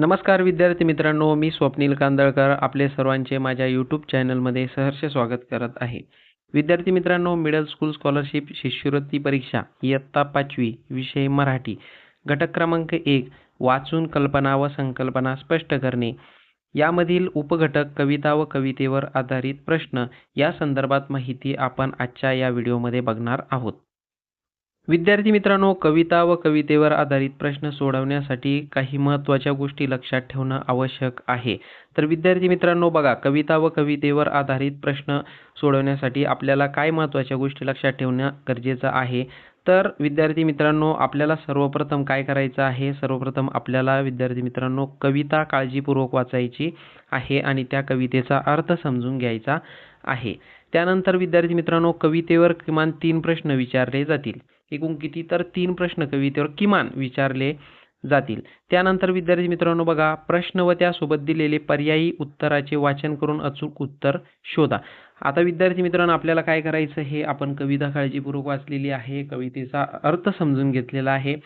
नमस्कार विद्यार्थी मित्रांनो मी स्वप्नील कांदळकर आपले सर्वांचे माझ्या यूट्यूब चॅनलमध्ये सहर्ष स्वागत करत आहे. विद्यार्थी मित्रांनो मिडल स्कूल स्कॉलरशिप शिष्यवृत्ती परीक्षा इयत्ता पाचवी विषय मराठी. घटक क्रमांक एक वाचून कल्पना व संकल्पना स्पष्ट करणे. यामधील उपघटक कविता व कवितेवर आधारित प्रश्न या संदर्भात माहिती आपण आजच्या या व्हिडिओमध्ये बघणार आहोत. विद्यार्थी मित्रांनो कविता व कवितेवर आधारित प्रश्न सोडवण्यासाठी काही महत्त्वाच्या गोष्टी लक्षात ठेवणं आवश्यक आहे. तर विद्यार्थी मित्रांनो बघा कविता व कवितेवर आधारित प्रश्न सोडवण्यासाठी आपल्याला काय महत्त्वाच्या गोष्टी लक्षात ठेवणं गरजेचं आहे? तर विद्यार्थी मित्रांनो आपल्याला सर्वप्रथम काय करायचं आहे? सर्वप्रथम आपल्याला विद्यार्थी मित्रांनो कविता काळजीपूर्वक वाचायची आहे आणि त्या कवितेचा अर्थ समजून घ्यायचा आहे. त्यानंतर विद्यार्थी मित्रांनो कवितेवर किमान तीन प्रश्न विचारले जातील. एकूण किती तर तीन प्रश्न कवितेवर किमान विचारले जातील. त्यानंतर विद्यार्थी मित्रांनो बघा प्रश्न व त्यासोबत दिलेले पर्यायी उत्तराचे वाचन करून अचूक उत्तर शोधा. आता विद्यार्थी मित्रांनो आपल्याला काय करायचं हे आपण कविता काळजीपूर्वक वाचलेली आहे. कवितेचा अर्थ समजून घेतलेला आहे.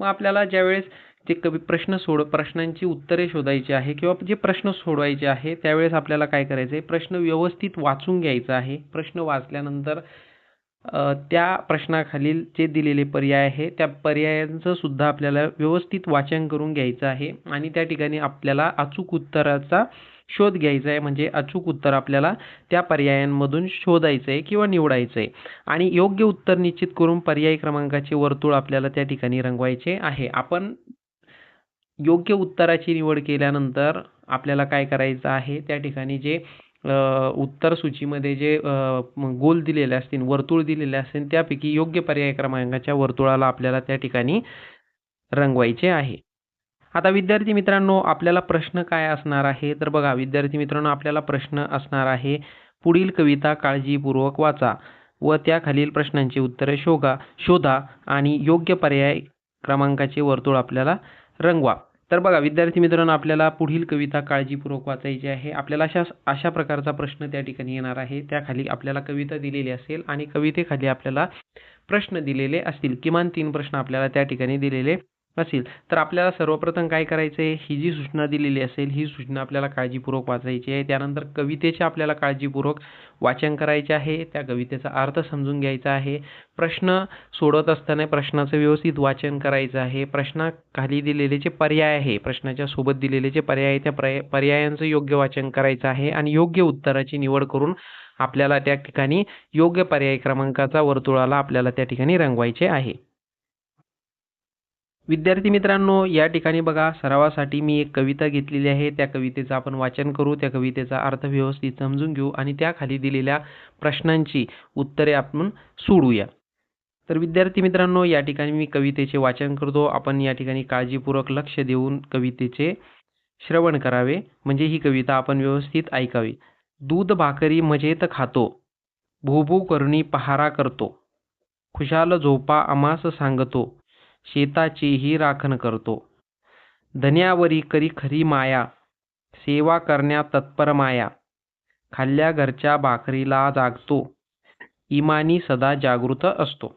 मग आपल्याला ज्यावेळेस जे कवी प्रश्न सोड प्रश्नांची उत्तरे शोधायची आहे किंवा जे प्रश्न सोडवायचे आहे त्यावेळेस आपल्याला काय करायचं आहे प्रश्न व्यवस्थित वाचून घ्यायचा आहे. प्रश्न वाचल्यानंतर त्या प्रश्नाखालील जे दिलेले पर्याय आहे त्या पर्यायांचं सुद्धा आपल्याला व्यवस्थित वाचन करून घ्यायचं आहे आणि त्या ठिकाणी आपल्याला अचूक उत्तराचा शोध घ्यायचा आहे म्हणजे अचूक उत्तर आपल्याला त्या पर्यायांमधून शोधायचं आहे किंवा निवडायचं आहे आणि योग्य उत्तर निश्चित करून पर्याय क्रमांकाचे वर्तुळ आपल्याला त्या ठिकाणी रंगवायचे आहे. आपण योग्य उत्तराची निवड केल्यानंतर आपल्याला काय करायचं आहे? त्या ठिकाणी जे उत्तर सूचीमध्ये जे गोल दिलेले असतील वर्तुळ दिलेले असतील त्यापैकी योग्य पर्याय क्रमांकाच्या वर्तुळाला आपल्याला त्या ठिकाणी रंगवायचे आहे. आता विद्यार्थी मित्रांनो आपल्याला प्रश्न काय असणार आहे? तर बघा विद्यार्थी मित्रांनो आपल्याला प्रश्न असणार आहे पुढील कविता काळजीपूर्वक वाचा व त्याखालील प्रश्नांची उत्तरे शोधा शोधा आणि योग्य पर्याय क्रमांकाचे वर्तुळ आपल्याला रंगवा. तर बघा विद्यार्थी मित्रांनो आपल्याला पुढील कविता काळजीपूर्वक वाचायची आहे. आपल्याला अशा अशा प्रकारचा प्रश्न त्या ठिकाणी येणार आहे. त्याखाली आपल्याला कविता दिलेली असेल आणि कवितेखाली आपल्याला प्रश्न दिलेले असतील. किमान तीन प्रश्न आपल्याला त्या ठिकाणी दिलेले असेल तर आपल्याला सर्वप्रथम काय करायचं आहे ही जी सूचना दिलेली असेल ही सूचना आपल्याला काळजीपूर्वक वाचायची आहे. त्यानंतर कवितेचे आपल्याला काळजीपूर्वक वाचन करायचे आहे. त्या कवितेचा अर्थ समजून घ्यायचा आहे. प्रश्न सोडवत असताना प्रश्नाचं व्यवस्थित वाचन करायचं आहे. प्रश्नाखाली दिलेले जे पर्याय आहे प्रश्नाच्या सोबत दिलेले जे पर्याय आहे त्या पर्यायांचं योग्य वाचन करायचं आहे आणि योग्य उत्तराची निवड करून आपल्याला त्या ठिकाणी योग्य पर्याय क्रमांकाचा वर्तुळाला आपल्याला त्या ठिकाणी रंगवायचे आहे. विद्यार्थी मित्रांनो या ठिकाणी बघा सरावासाठी मी एक कविता घेतलेली आहे. त्या कवितेचं आपण वाचन करू त्या कवितेचा अर्थ व्यवस्थित समजून घेऊ आणि त्याखाली दिलेल्या प्रश्नांची उत्तरे आपण सोडूया. तर विद्यार्थी मित्रांनो या ठिकाणी मी कवितेचे वाचन करतो. आपण या ठिकाणी काळजीपूर्वक लक्ष देऊन कवितेचे श्रवण करावे. म्हणजे ही कविता आपण व्यवस्थित ऐकावी. दूध भाकरी मजेत खातो भूभू करणी पहारा करतो. खुशाल झोपा अमास सांगतो. शेताचीही राखण करतो. धन्यावरी करी खरी माया सेवा करण्या तत्पर माया. खाल्ल्या घरच्या भाकरीला जागतो इमानी सदा जागृत असतो.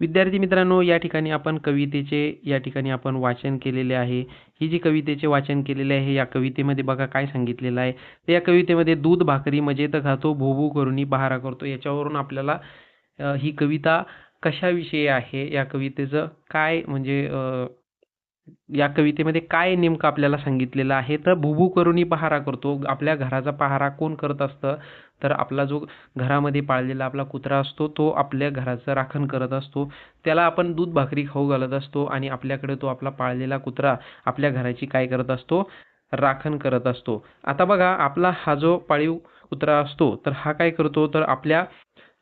विद्यार्थी मित्रांनो या ठिकाणी आपण कवितेचे या ठिकाणी आपण वाचन केलेले आहे. ही जी कवितेचे वाचन केलेले आहे या कवितेमध्ये बघा काय सांगितलेलं आहे. तर या कवितेमध्ये दूध भाकरी मजेत खातो भोभू करुणी बहारा करतो. याच्यावरून आपल्याला ही कविता कशाविषयी आहे या कवितेचं? काय म्हणजे या कवितेमध्ये काय नेमकं आपल्याला सांगितलेलं आहे? तर भुभू करूनही पहारा करतो. आपल्या घराचा पहारा कोण करत असतं? तर आपला जो घरामध्ये पाळलेला आपला कुत्रा असतो तो आपल्या घराचं राखण करत असतो. त्याला आपण दूध भाकरी खाऊ घालत असतो आणि आपल्याकडे तो आपला पाळलेला कुत्रा आपल्या घराची काय करत असतो? राखण करत असतो. आता बघा आपला हा जो पाळीव कुत्रा असतो तर हा काय करतो? तर आपल्या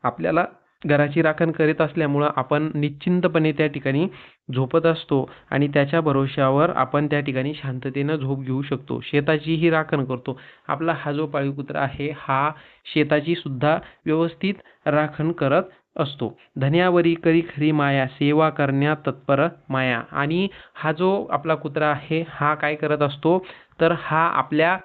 आपल्याला घराची राखण करीत असल्यामुळं आपण निश्चिंतपणे त्या ठिकाणी झोपत असतो आणि त्याच्या भरोश्यावर आपण त्या ठिकाणी शांततेनं झोप घेऊ शकतो. शेताचीही राखण करतो. आपला हा जो पाळीव कुत्रा आहे हा शेताची सुद्धा व्यवस्थित राखण करत असतो. धन्यावरी करी खरी माया सेवा करण्या तत्पर माया. आणि हा जो आपला कुत्रा आहे हा काय करत असतो? तर हा आपल्या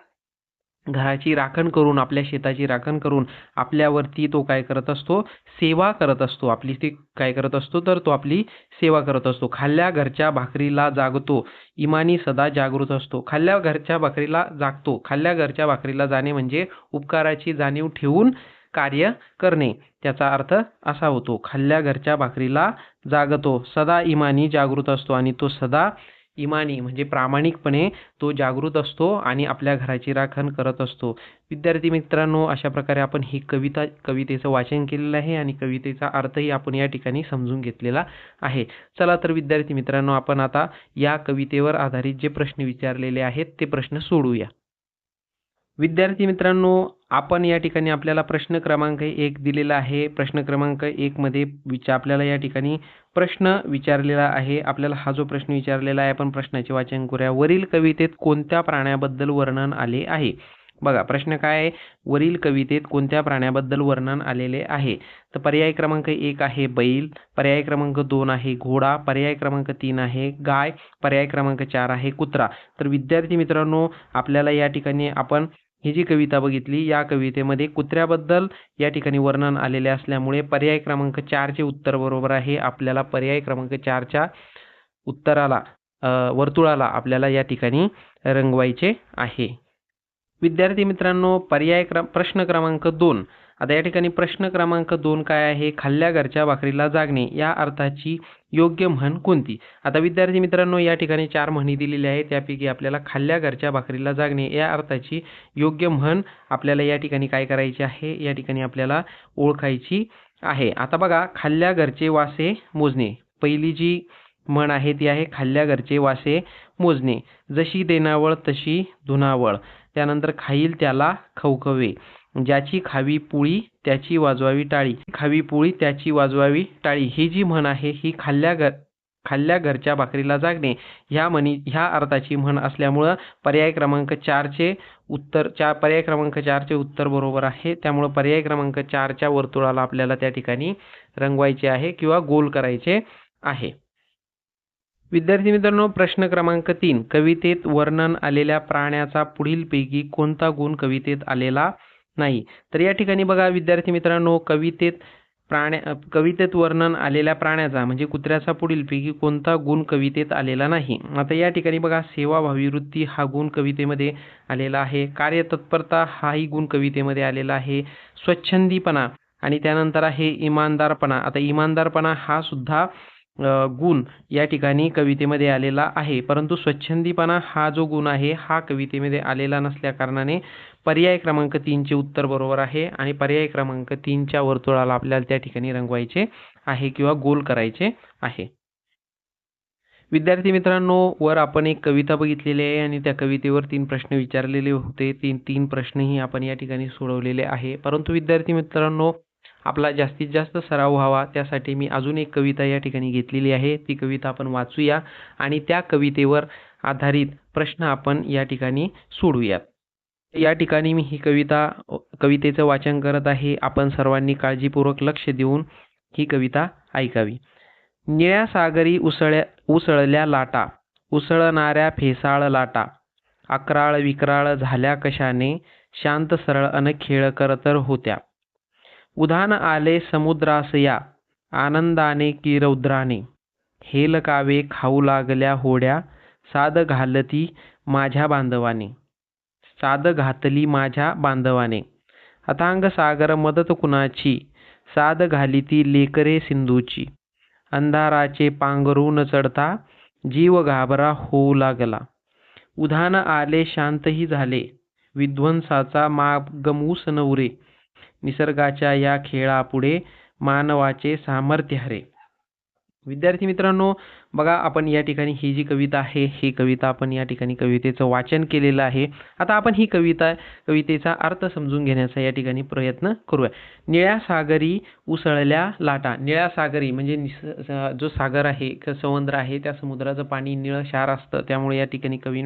घराची राखण करून आपल्या शेताची राखण करून आपल्यावरती तो काय करत असतो? सेवा करत असतो. आपली ती काय करत असतो? तर तो आपली सेवा करत असतो. खाल्ल्या घरच्या भाकरीला जागतो. इमानी सदा जागृत असतो. खाल्ल्या घरच्या भाकरीला जागतो. खाल्ल्या घरच्या भाकरीला जाणे म्हणजे उपकाराची जाणीव ठेवून कार्य करणे. त्याचा अर्थ असा होतो. खाल्ल्या घरच्या भाकरीला जागतो. सदा इमानी जागृत असतो आणि तो सदा इमानी म्हणजे प्रामाणिकपणे तो जागृत असतो आणि आपल्या घराची राखण करत असतो. विद्यार्थी मित्रांनो अशा प्रकारे आपण ही कविता कवितेचं वाचन केलेलं आहे आणि कवितेचा अर्थही आपण या ठिकाणी समजून घेतलेला आहे. चला तर विद्यार्थी मित्रांनो आपण आता या कवितेवर आधारित जे प्रश्न विचारलेले आहेत ते प्रश्न सोडूया. विद्यार्थी मित्रांनो आपण या ठिकाणी आपल्याला प्रश्न क्रमांक एक दिलेला आहे. प्रश्न क्रमांक एक मध्ये विचार आपल्याला या ठिकाणी प्रश्न विचारलेला आहे. आपल्याला हा जो प्रश्न विचारलेला आहे आपण प्रश्नाचे वाचन करूया. वरील कवितेत कोणत्या प्राण्याबद्दल वर्णन आले आहे? बघा प्रश्न काय आहे? वरील कवितेत कोणत्या प्राण्याबद्दल वर्णन आलेले आहे? तर पर्याय क्रमांक एक आहे बैल पर्याय क्रमांक दोन आहे घोडा पर्याय क्रमांक तीन आहे गाय पर्याय क्रमांक चार आहे कुत्रा. तर विद्यार्थी मित्रांनो आपल्याला या ठिकाणी आपण ही जी कविता बघितली या कवितेमध्ये कुत्र्याबद्दल या ठिकाणी वर्णन आलेले असल्यामुळे पर्याय क्रमांक चारचे उत्तर बरोबर आहे. आपल्याला पर्याय क्रमांक चारच्या उत्तराला वर्तुळाला आपल्याला या ठिकाणी रंगवायचे आहे. विद्यार्थी मित्रांनो पर्याय क्रम प्रश्न क्रमांक दोन. आता या ठिकाणी प्रश्न क्रमांक दोन काय आहे? खाल्ल्या घरच्या भाकरीला जागणे या अर्थाची योग्य म्हण कोणती? आता विद्यार्थी मित्रांनो या ठिकाणी चार म्हणी दिलेली आहे त्यापैकी आपल्याला खाल्ल्या घरच्या भाकरीला जागणे या अर्थाची योग्य म्हण आपल्याला या ठिकाणी काय करायची आहे? या ठिकाणी आपल्याला ओळखायची आहे. आता बघा खाल्ल्या घरचे वासे मोजणे. पहिली जी म्हण आहे ती आहे खाल्ल्या घरचे वासे मोजणे. जशी देनावळ तशी धुनावळ त्यानंतर खाईल त्याला खवखवे. ज्याची खावी पोळी त्याची वाजवावी टाळी. खावी पोळी त्याची वाजवावी टाळी. ही जी म्हण आहे ही खाल्ल्या घर खाल्ल्या घरच्या भाकरीला जागणे. ह्या म्हणी ह्या अर्थाची म्हण असल्यामुळं पर्याय क्रमांक चारचे उत्तर चार पर्याय क्रमांक चारचे उत्तर बरोबर आहे. त्यामुळं पर्याय क्रमांक चारच्या वर्तुळाला आपल्याला त्या ठिकाणी रंगवायचे आहे किंवा गोल करायचे आहे. विद्यार्थी मित्रांनो प्रश्न क्रमांक तीन. कवितेत वर्णन आलेल्या प्राण्याचा पुढीलपैकी कोणता गुण कवितेत आलेला नाही. तर या ठिकाणी बघा विद्यार्थी मित्रांनो कवितेत प्राण्या कवितेत वर्णन आलेल्या प्राण्याचा म्हणजे कुत्र्याचा पुढीलपैकी कोणता गुण कवितेत आलेला नाही. आता या ठिकाणी बघा सेवाभावी वृत्ती हा गुण कवितेमध्ये आलेला आहे. कार्यतत्परता हाही गुण कवितेमध्ये आलेला आहे. स्वच्छंदीपणा आणि त्यानंतर आहे इमानदारपणा. आता इमानदारपणा हा सुद्धा गुण या ठिकाणी कवितेमध्ये आलेला आहे. परंतु स्वच्छंदीपणा हा जो गुण आहे हा कवितेमध्ये आलेला नसल्या कारणाने पर्याय क्रमांक तीनचे उत्तर बरोबर आहे आणि पर्याय क्रमांक तीनच्या वर्तुळाला आपल्याला त्या ठिकाणी रंगवायचे आहे किंवा गोल करायचे आहे. विद्यार्थी मित्रांनो वर आपण एक कविता बघितलेली आहे आणि त्या कवितेवर तीन प्रश्न विचारलेले होते. तीन तीन प्रश्नही आपण या ठिकाणी सोडवलेले आहे. परंतु विद्यार्थी मित्रांनो आपला जास्तीत जास्त सराव व्हावा. त्यासाठी मी अजून एक कविता या ठिकाणी घेतलेली आहे. ती कविता आपण वाचूया आणि त्या कवितेवर आधारित प्रश्न आपण या ठिकाणी सोडूयात. या ठिकाणी मी ही कविता कवितेचं वाचन करत आहे. आपण सर्वांनी काळजीपूर्वक लक्ष देऊन ही कविता ऐकावी. निळ्या सागरी उसळ्या उसळल्या लाटा उसळणाऱ्या फेसाळ लाटा अकराळ विक्राळ झाल्या कशाने शांत सरळ अन खेळ करतर होत्या. उधान आले समुद्रास या आनंदाने की रौद्राने. हेलकावे खाऊ लागल्या होड्या साद घालती माझ्या बांधवाने. साद घातली माझ्या बांधवाने. अथांग सागर मदत कुणाची? साद घाली ती लेकरे सिंधूची. अंधाराचे पांघरून चढता जीव घाबरा होऊ लागला. उधान आले शांतही झाले. विध्वंसाचा मागमूस नवरे. निसर्गाच्या या खेळापुढे मानवाचे सामर्थ्य हरे. विद्यार्थी मित्रांनो बघा आपण या ठिकाणी ही जी कविता आहे ही कविता आपण या ठिकाणी कवितेचं वाचन केलेलं आहे. आता आपण ही कविता कवितेचा अर्थ समजून घेण्याचा या ठिकाणी प्रयत्न करूया. निळ्या सागरी उसळल्या लाटा. निळ्या सागरी म्हणजे निस जो सागर आहे समुद्र आहे त्या समुद्राचं पाणी निळं क्षार असतं. त्यामुळे या ठिकाणी कवी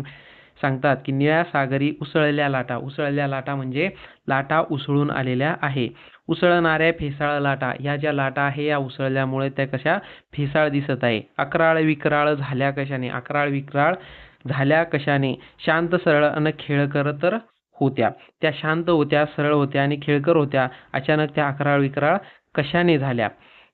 सांगतात की निळ्या सागरी उसळल्या लाटा. उसळल्या लाटा म्हणजे लाटा उसळून आलेल्या आहे. उसळणाऱ्या फेसाळ लाटा. ह्या ज्या लाटा आहे या उसळल्यामुळे त्या कशा? फेसाळ दिसत आहे. अकराळ विक्राळ झाल्या कशाने? अकराळ विक्राळ झाल्या कशाने? शांत सरळ अन खेळकर तर होत्या. त्या शांत होत्या सरळ होत्या आणि खेळकर होत्या. अचानक त्या अकराळ विकराळ कशाने झाल्या?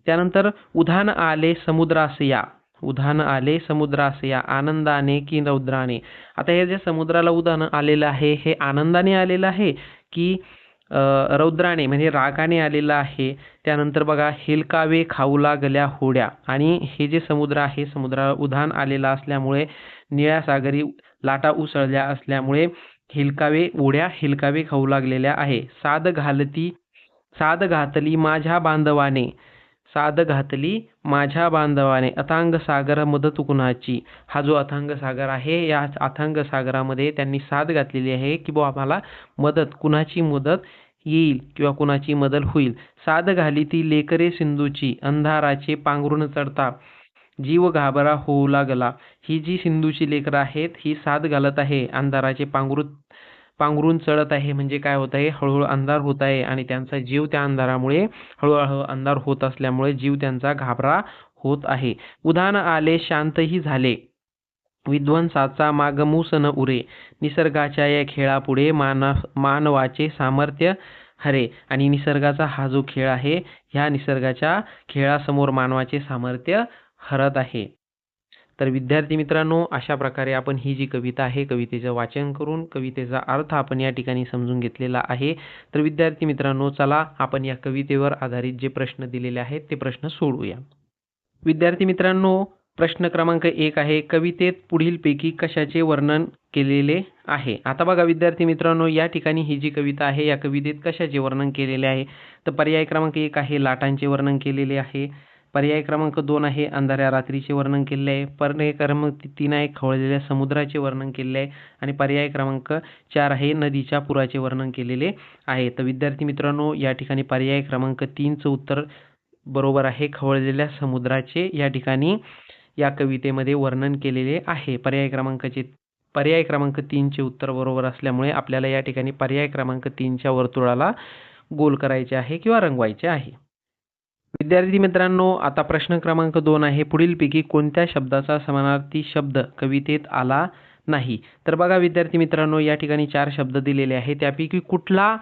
त्यानंतर उधान आले समुद्रास या. उधान आले समुद्रास या आनंदाने की रौद्राने? आता हे जे समुद्राला उधान आलेलं आहे हे आनंदाने आलेलं आहे की रौद्राने म्हणजे रागाने आलेलं आहे? त्यानंतर बघा हेलकावे खाऊ लागल्या होड्या. आणि हे जे समुद्र आहे समुद्राला उधाण आलेला असल्यामुळे निळ्या सागरी लाटा उसळल्या असल्यामुळे हिलकावे उड्या हिलकावे खाऊ लागलेल्या आहे. साध घालती साध घातली माझ्या बांधवाने. साद घातली माझ्या बांधवाने. अथांग सागर मदत कुणाची? हा जो अथांग सागर आहे या अथांग सागरामध्ये त्यांनी साध घातलेली आहे की बुवा आम्हाला मदत कुणाची मदत येईल किंवा कुणाची मदत होईल? साध घाली ती लेकरे सिंधूची अंधाराचे पांघरून चढता. जीव घाबरा होऊ लागला. ही जी सिंधूची लेकरं आहेत ही साध घालत आहे. अंधाराचे पांघरून पांघरून चढत आहे. म्हणजे काय होत आहे? हळूहळू अंधार होत आहे आणि त्यांचा जीव त्या अंधारामुळे हळूहळू अंधार होत असल्यामुळे जीव त्यांचा घाबरा होत आहे. उदाहरण आले शांतही झाले. विध्वंसाचा मागमूस न उरे. निसर्गाच्या या खेळापुढे मान मानवाचे सामर्थ्य हरे आणि निसर्गाचा हा जो खेळ आहे ह्या निसर्गाच्या खेळासमोर मानवाचे सामर्थ्य हरत आहे. तर विद्यार्थी मित्रांनो अशा प्रकारे आपण ही जी कविता आहे कवितेचं वाचन करून कवितेचा अर्थ आपण या ठिकाणी समजून घेतलेला आहे. तर विद्यार्थी मित्रांनो चला आपण या कवितेवर आधारित जे प्रश्न दिलेले आहेत ते प्रश्न सोडवूया विद्यार्थी मित्रांनो प्रश्न क्रमांक एक आहे कवितेत पुढीलपैकी कशाचे वर्णन केलेले आहे? आता बघा विद्यार्थी मित्रांनो या ठिकाणी ही जी कविता आहे या कवितेत कशाचे वर्णन केलेले आहे? तर पर्याय क्रमांक एक आहे लाटांचे वर्णन केलेले आहे. पर्याय क्रमांक दोन आहे. अंधाऱ्या रात्रीचे वर्णन केले आहे. पर्याय क्रमांक तीन आहे. खवळलेल्या समुद्राचे वर्णन केले आहे. आणि पर्याय क्रमांक चार आहे. नदीच्या पुराचे वर्णन केलेले आहे. तर विद्यार्थी मित्रांनो या ठिकाणी पर्याय क्रमांक तीनचं उत्तर बरोबर आहे. खवळलेल्या समुद्राचे या ठिकाणी या कवितेमध्ये वर्णन केलेले आहे. पर्याय क्रमांकाचे पर्याय क्रमांक तीनचे उत्तर बरोबर असल्यामुळे आपल्याला या ठिकाणी पर्याय क्रमांक तीनच्या वर्तुळाला गोल करायचे आहे किंवा रंगवायचे आहे. विद्यार्थी मित्रांनो आता प्रश्न क्रमांक दोन आहे. पुढीलपैकी कोणत्या शब्दाचा समानार्थी शब्द कवितेत आला नाही? तर बघा विद्यार्थी मित्रांनो या ठिकाणी चार शब्द दिलेले आहेत. त्यापैकी कुठला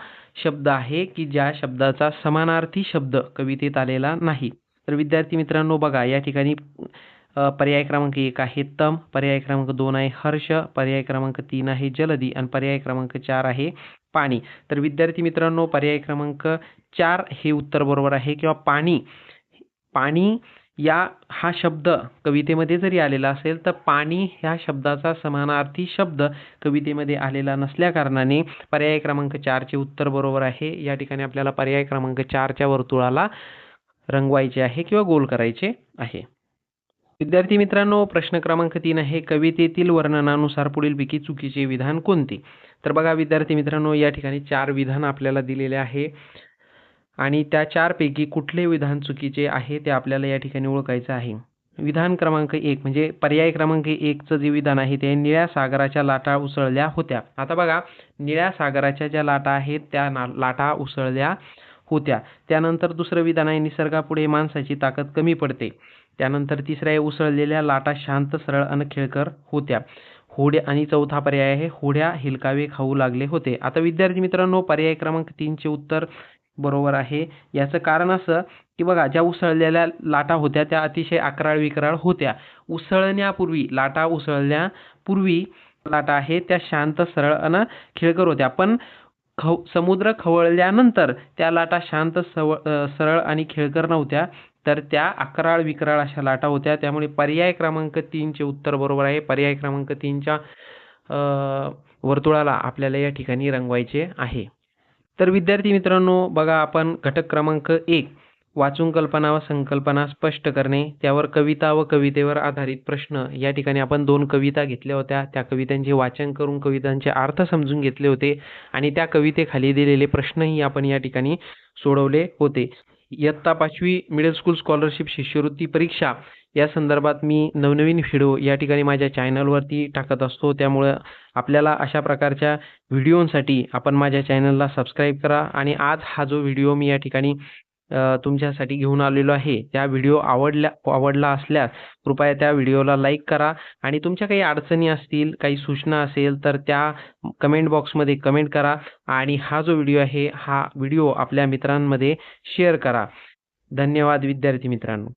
शब्द आहे की ज्या शब्दाचा समानार्थी शब्द कवितेत आलेला नाही? तर विद्यार्थी मित्रांनो बघा या ठिकाणी पर्याय क्रमांक एक आहे तम. पर्याय क्रमांक दोन आहे हर्ष. पर्याय क्रमांक तीन आहे जलदी. आणि पर्याय क्रमांक चार आहे पाणी. तर विद्यार्थी मित्रांनो पर्याय क्रमांक चार हे उत्तर बरोबर आहे. किंवा पाणी पाणी या हा शब्द कवितेमध्ये जरी आलेला असेल तर पाणी ह्या शब्दाचा समानार्थी शब्द कवितेमध्ये आलेला नसल्या कारणाने पर्याय क्रमांक चारचे उत्तर बरोबर आहे. या ठिकाणी आपल्याला पर्याय क्रमांक चारच्या वर्तुळाला रंगवायचे आहे किंवा गोल करायचे आहे. विद्यार्थी मित्रांनो प्रश्न क्रमांक तीन आहे कवितेतील वर्णनानुसार पुढीलपैकी चुकीचे विधान कोणते? तर बघा विद्यार्थी मित्रांनो या ठिकाणी चार विधान आपल्याला दिलेले आहे. आणि त्या चारपैकी कुठले विधान चुकीचे आहे ते आपल्याला या ठिकाणी ओळखायचं आहे. विधान क्रमांक एक म्हणजे पर्याय क्रमांक एकचं जे विधान आहे ते निळ्या सागराच्या लाटा उसळल्या होत्या. आता बघा निळ्या सागराच्या ज्या लाटा आहेत त्या लाटा उसळल्या होत्या. त्यानंतर दुसरं विधान आहे निसर्गापुढे माणसाची ताकद कमी पडते. त्यानंतर तिसऱ्या आहे उसळलेल्या लाटा शांत सरळ अन खेळकर होत्या. होड्या आणि चौथा पर्याय आहे होड्या हिलकावे खाऊ लागले होते. आता विद्यार्थी मित्रांनो पर्याय क्रमांक तीनचे उत्तर बरोबर आहे. याचं कारण असं की बघा ज्या उसळलेल्या लाटा होत्या त्या अतिशय अकराळ विकराळ होत्या. उसळण्यापूर्वी लाटा उसळण्यापूर्वी लाटा आहे त्या शांत सरळ अन खेळकर होत्या. पण खव समुद्र खवळल्यानंतर त्या लाटा शांत सव सरळ आणि खेळकर नव्हत्या. तर त्या अकराळ विकराळ अशा लाटा होत्या. त्यामुळे पर्याय क्रमांक तीनचे उत्तर बरोबर आहे. पर्याय क्रमांक तीनच्या वर्तुळाला आपल्याला या ठिकाणी रंगवायचे आहे. तर विद्यार्थी मित्रांनो बघा आपण घटक क्रमांक एक वाचून कल्पना व संकल्पना स्पष्ट करणे त्यावर कविता व कवितेवर आधारित प्रश्न या ठिकाणी आपण दोन कविता घेतल्या होत्या. त्या कवितांचे वाचन करून कवितांचे अर्थ समजून घेतले होते आणि त्या कवितेखाली दिलेले प्रश्नही आपण या ठिकाणी सोडवले होते. इयत्ता पाचवी मिडल स्कूल स्कॉलरशिप शिष्यवृत्ती परीक्षा. या संदर्भात मी नवनवीन व्हिडिओ या ठिकाणी माझ्या चॅनलवरती टाकत असतो. त्यामुळं आपल्याला अशा प्रकारच्या व्हिडिओंसाठी आपण माझ्या चॅनलला सबस्क्राईब करा. आणि आज हा जो व्हिडिओ मी या ठिकाणी तुमच्यासाठी घेऊन आलेलो आहे. त्या व्हिडिओ आवडल्या आवडला असल्यास कृपया त्या व्हिडिओला लाईक करा आणि तुमच्या काही अडचणी असतील काही सूचना असेल तर त्या कमेंट बॉक्समध्ये कमेंट करा आणि हा जो व्हिडिओ आहे हा व्हिडिओ आपल्या मित्रांमध्ये शेअर करा. धन्यवाद विद्यार्थी मित्रांनो.